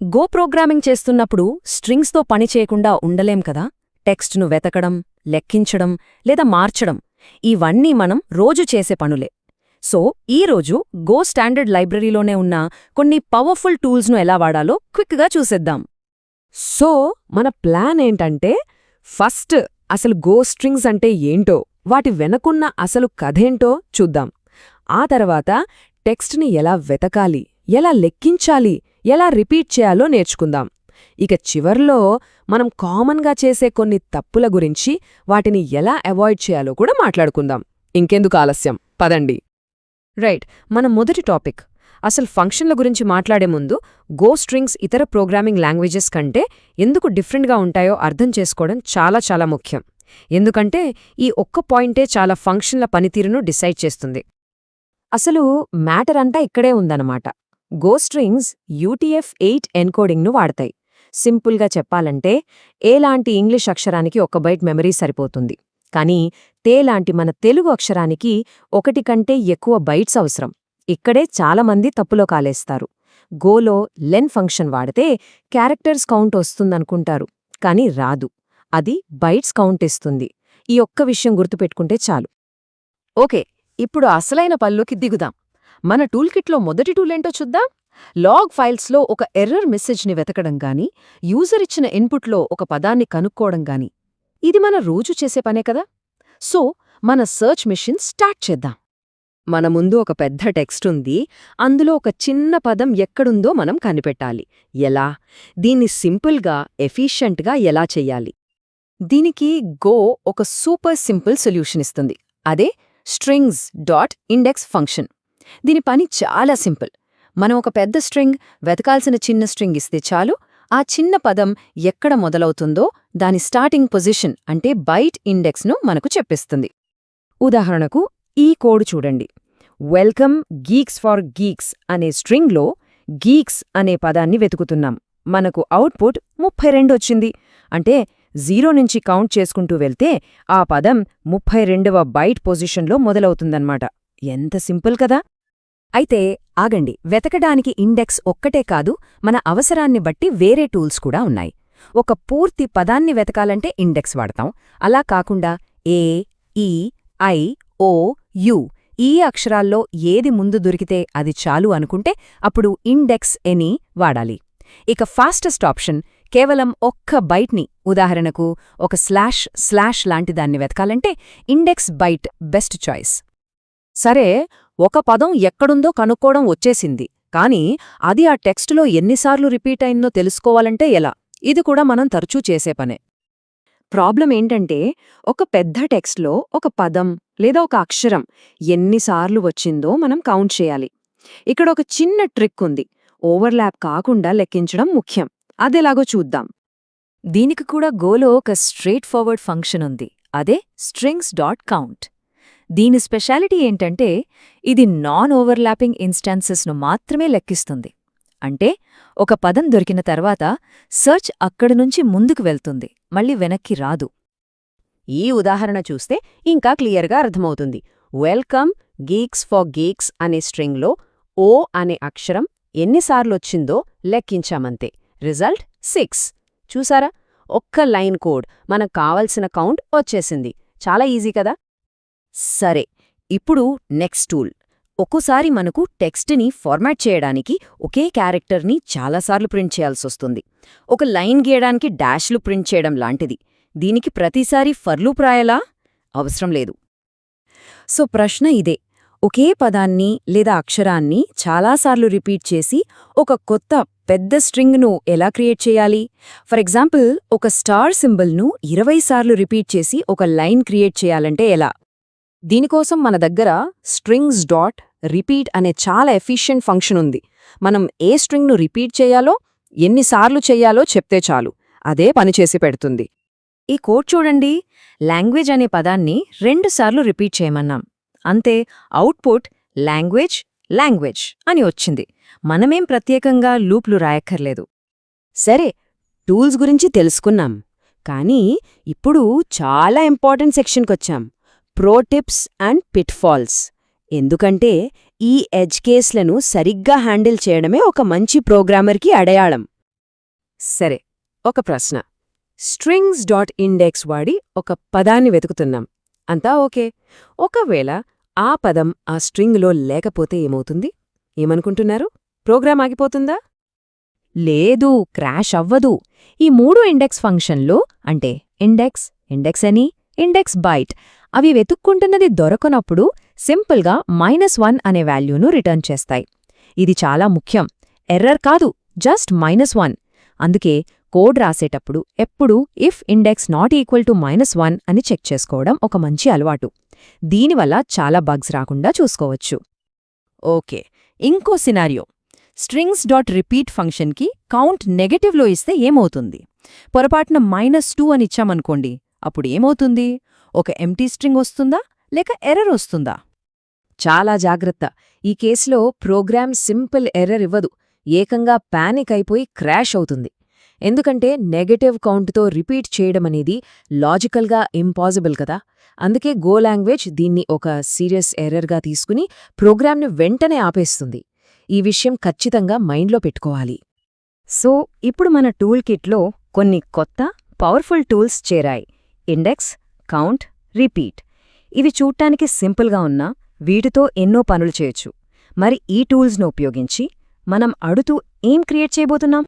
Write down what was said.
Go programming చేస్తున్నప్పుడు స్ట్రింగ్స్తో పని చేయకుండా ఉండలేం కదా? టెక్స్ట్ను వెతకడం లెక్కించడం లేదా మార్చడం ఇవన్నీ మనం రోజు చేసే పనులే. సో ఈరోజు గో స్టాండర్డ్ లైబ్రరీలోనే ఉన్న కొన్ని పవర్ఫుల్ టూల్స్ను ఎలా వాడాలో క్విక్గా చూసేద్దాం. సో మన ప్లాన్ ఏంటంటే ఫస్ట్ అసలు గో స్ట్రింగ్స్ అంటే ఏంటో వాటి వెనకున్న అసలు కథేంటో చూద్దాం. ఆ తర్వాత టెక్స్ట్ని ఎలా వెతకాలి ఎలా లెక్కించాలి ఎలా రిపీట్ చేయాలో నేర్చుకుందాం. ఇక చివర్లో మనం కామన్గా చేసే కొన్ని తప్పుల గురించి వాటిని ఎలా అవాయిడ్ చేయాలో కూడా మాట్లాడుకుందాం. ఇంకెందుకు ఆలస్యం? పదండి. రైట్ మన మొదటి టాపిక్. అసలు ఫంక్షన్ల గురించి మాట్లాడే ముందు గో స్ట్రింగ్స్ ఇతర ప్రోగ్రామింగ్ లాంగ్వేజెస్ కంటే ఎందుకు డిఫరెంట్గా ఉంటాయో అర్థం చేసుకోవడం చాలా చాలా ముఖ్యం. ఎందుకంటే ఈ ఒక్క పాయింటే చాలా ఫంక్షన్ల పనితీరును డిసైడ్ చేస్తుంది. అసలు మ్యాటర్ అంతా ఇక్కడే ఉందన్నమాట. గో స్ట్రింగ్స్ యూటీఎఫ్ ఎయిట్ ఎన్కోడింగ్ను వాడతాయి. సింపుల్గా చెప్పాలంటే ఏలాంటి ఇంగ్లీష్ అక్షరానికి ఒక బైట్ మెమరీ సరిపోతుంది. కానీ తేలాంటి మన తెలుగు అక్షరానికి ఒకటి కంటే ఎక్కువ బైట్స్ అవసరం. ఇక్కడే చాలామంది తప్పులో కాలేస్తారు. గోలో లెన్ ఫంక్షన్ వాడితే క్యారెక్టర్స్ కౌంట్ వస్తుందనుకుంటారు. కానీ రాదు. అది బైట్స్ కౌంట్ ఇస్తుంది. ఈ ఒక్క విషయం గుర్తుపెట్టుకుంటే చాలు. ఓకే ఇప్పుడు అసలైన పల్లోకి దిగుదాం. మన టూల్కిట్లో మొదటి టూలేంటో చూద్దాం. లాగ్ ఫైల్స్లో ఒక ఎర్రర్ మెసేజ్ని వెతకడం గాని యూజర్ ఇచ్చిన ఇన్పుట్లో ఒక పదాన్ని కనుక్కోవడం గాని ఇది మన రోజు చేసే పనే కదా? సో మన సర్చ్ మెషిన్ స్టార్ట్ చేద్దాం. మన ముందు ఒక పెద్ద టెక్స్ట్ ఉంది. అందులో ఒక చిన్న పదం ఎక్కడుందో మనం కనిపెట్టాలి. ఎలా? దీన్ని సింపుల్గా ఎఫీషియంట్గా ఎలా చెయ్యాలి దీనికి గో ఒక సూపర్ సింపుల్ సొల్యూషన్ ఇస్తుంది. అదే స్ట్రింగ్స్ డాట్ ఇండెక్స్ ఫంక్షన్ దీని పని చాలా సింపుల్. మనం ఒక పెద్ద స్ట్రింగ్ వెతకాల్సిన చిన్న స్ట్రింగ్ ఇస్తే చాలు. ఆ చిన్న పదం ఎక్కడ మొదలవుతుందో దాని స్టార్టింగ్ పొజిషన్ అంటే బైట్ ఇండెక్స్ను మనకు చెప్పిస్తుంది. ఉదాహరణకు ఈ కోడ్ చూడండి. వెల్కమ్ గీక్స్ ఫార్ గీక్స్ అనే స్ట్రింగ్లో గీక్స్ అనే పదాన్ని వెతుకుతున్నాం. మనకు అవుట్పుట్ ముప్పై రెండు వచ్చింది. అంటే జీరో నుంచి కౌంట్ చేసుకుంటూ వెళ్తే ఆ పదం ముప్పై రెండవ బైట్ పొజిషన్లో మొదలవుతుందన్నమాట. ఎంత సింపుల్ కదా! అయితే ఆగండి. వెతకడానికి ఇండెక్స్ ఒక్కటే కాదు మన అవసరాన్ని బట్టి వేరే టూల్స్ కూడా ఉన్నాయి. ఒక పూర్తి పదాన్ని వెతకాలంటే ఇండెక్స్ వాడతాం. అలా కాకుండా ఏ ఈ ఐ ఓ యు ఈ అక్షరాల్లో ఏది ముందు దొరికితే అది చాలు అనుకుంటే అప్పుడు ఇండెక్స్ ఎనీ వాడాలి. ఇక ఫాస్టెస్ట్ ఆప్షన్ కేవలం ఒక్క బైట్ని ఉదాహరణకు ఒక స్లాష్ స్లాష్ లాంటిదాన్ని వెతకాలంటే ఇండెక్స్ బైట్ బెస్ట్ చాయిస్. సరే ఒక పదం ఎక్కడుందో కనుక్కోవడం వచ్చేసింది. కానీ అది ఆ టెక్స్టులో ఎన్నిసార్లు రిపీట్ అయిందో తెలుసుకోవాలంటే ఎలా? ఇది కూడా మనం తరచూ చేసే పనే. ప్రాబ్లం ఏంటంటే ఒక పెద్ద టెక్స్ట్లో ఒక పదం లేదా ఒక అక్షరం ఎన్నిసార్లు వచ్చిందో మనం కౌంట్ చేయాలి. ఇక్కడ ఒక చిన్న ట్రిక్ ఉంది. ఓవర్లాప్ కాకుండా లెక్కించడం ముఖ్యం. అదెలాగో చూద్దాం. దీనికి కూడా గోలో ఒక స్ట్రేట్ ఫార్వర్డ్ ఫంక్షన్ ఉంది. అదే స్ట్రింగ్స్ డాట్ కౌంట్ దీని స్పెషాలిటీ ఏంటంటే ఇది నాన్ ఓవర్లాపింగ్ ఇన్స్టాన్సెస్ను మాత్రమే లెక్కిస్తుంది. అంటే ఒక పదం దొరికిన తర్వాత సర్చ్ అక్కడి నుంచి ముందుకు వెళ్తుంది మళ్ళీ వెనక్కి రాదు. ఈ ఉదాహరణ చూస్తే ఇంకా క్లియర్గా అర్థమవుతుంది. వెల్కమ్ గీక్స్ ఫర్ గీక్స్ అనే స్ట్రింగ్లో ఓ అనే అక్షరం ఎన్నిసార్లొచ్చిందో లెక్కించామంతే. Result six. చూసారా? ఒక్క లైన్ కోడ్ మనకు కావలసిన కౌంట్ వచ్చేసింది. చాలా ఈజీ కదా? సరే ఇప్పుడు నెక్స్ట్ టూల్. ఒక్కోసారి మనకు టెక్స్ట్ని ఫార్మాట్ చేయడానికి ఒకే క్యారెక్టర్ని చాలాసార్లు ప్రింట్ చేయాల్సొస్తుంది ఒక లైన్ గీయడానికి డాష్లు ప్రింట్ చేయడం లాంటిది. దీనికి ప్రతిసారి ఫర్లు ప్రాయలా అవసరం లేదు. సో ప్రశ్న ఇదే. ఒకే పదాన్ని లేదా అక్షరాన్ని చాలాసార్లు రిపీట్ చేసి ఒక కొత్త పెద్ద స్ట్రింగ్ను ఎలా క్రియేట్ చేయాలి? ఫర్ ఎగ్జాంపుల్ ఒక స్టార్ సింబల్ను ఇరవై సార్లు రిపీట్ చేసి ఒక లైన్ క్రియేట్ చేయాలంటే ఎలా? దీనికోసం మన దగ్గర స్ట్రింగ్స్ డాట్ రిపీట్ అనే చాలా ఎఫిషియెంట్ ఫంక్షన్ ఉంది. మనం ఏ స్ట్రింగ్ను రిపీట్ చేయాలో ఎన్నిసార్లు చెయ్యాలో చెప్తే చాలు. అదే పనిచేసి పెడుతుంది. ఈ కోడ్ చూడండి. లాంగ్వేజ్ అనే పదాన్ని రెండుసార్లు రిపీట్ చేయమన్నాం. అంతే అవుట్పుట్ లాంగ్వేజ్ లాంగ్వేజ్ అని వచ్చింది. మనమేం ప్రత్యేకంగా లూప్లు రాయక్కర్లేదు. సరే టూల్స్ గురించి తెలుసుకున్నాం. కానీ ఇప్పుడు చాలా ఇంపార్టెంట్ సెక్షన్కొచ్చాం ప్రోటిప్స్ అండ్ పిట్ఫాల్స్. ఎందుకంటే ఈ ఎడ్జ్ కేస్లను సరిగ్గా హ్యాండిల్ చేయడమే ఒక మంచి ప్రోగ్రామర్కి అడయాళం. సరే ఒక ప్రశ్న. స్ట్రింగ్స్ డాట్ ఇండెక్స్ వాడి ఒక పదాన్ని వెతుకుతున్నాం. అంతా ఓకే. ఒకవేళ ఆ పదం ఆ స్ట్రింగ్లో లేకపోతే ఏమవుతుంది? ఏమనుకుంటున్నారు? ప్రోగ్రామ్ ఆగిపోతుందా? లేదు క్రాష్ అవ్వదు. ఈ మూడు ఇండెక్స్ ఫంక్షన్లు అంటే ఇండెక్స్ ఇండెక్స్ అని ఇండెక్స్ బైట్. అవి వెతుక్కుంటున్నది దొరకనప్పుడు సింపుల్గా మైనస్ వన్ అనే వాల్యూను రిటర్న్ చేస్తాయి. ఇది చాలా ముఖ్యం. ఎర్రర్ కాదు జస్ట్ మైనస్ వన్. అందుకే కోడ్ రాసేటప్పుడు ఎప్పుడూ if index not equal to minus one అని చెక్ చేసుకోవడం ఒక మంచి అలవాటు. దీనివల్ల చాలా బగ్స్ రాకుండా చూసుకోవచ్చు. ఓకే ఇంకో సినారియో. స్ట్రింగ్స్ డాట్ రిపీట్ ఫంక్షన్కి కౌంట్ నెగటివ్లో ఇస్తే ఏమవుతుంది? పొరపాటున మైనస్ టూ అని ఇచ్చామనుకోండి అప్పుడేమవుతుంది ఒక ఎంటీ స్ట్రింగ్ వస్తుందా? లేక ఎర్రర్ వస్తుందా? చాలా జాగ్రత్త. ఈ కేసులో ప్రోగ్రామ్ సింపుల్ ఎర్రర్ ఇవ్వదు. ఏకంగా ప్యానిక్ అయిపోయి క్రాష్ అవుతుంది. ఎందుకంటే నెగటివ్ కౌంట్తో రిపీట్ చేయడమనేది లాజికల్గా ఇంపాసిబుల్ కదా. అందుకే గో లాంగ్వేజ్ దీన్ని ఒక సీరియస్ ఎర్రర్గా తీసుకుని ప్రోగ్రామ్ని వెంటనే ఆపేస్తుంది. ఈ విషయం ఖచ్చితంగా మైండ్లో పెట్టుకోవాలి. సో ఇప్పుడు మన టూల్ కిట్లో కొన్ని కొత్త పవర్ఫుల్ టూల్స్ చేరాయి. Index count repeat. ఇవి చూడటానికి సింపుల్గా ఉన్నా వీటితో ఎన్నో పనులు చేయొచ్చు. మరి ఈ టూల్స్ను ఉపయోగించి మనం అడుతూ ఏం క్రియేట్ చేయబోతున్నాం?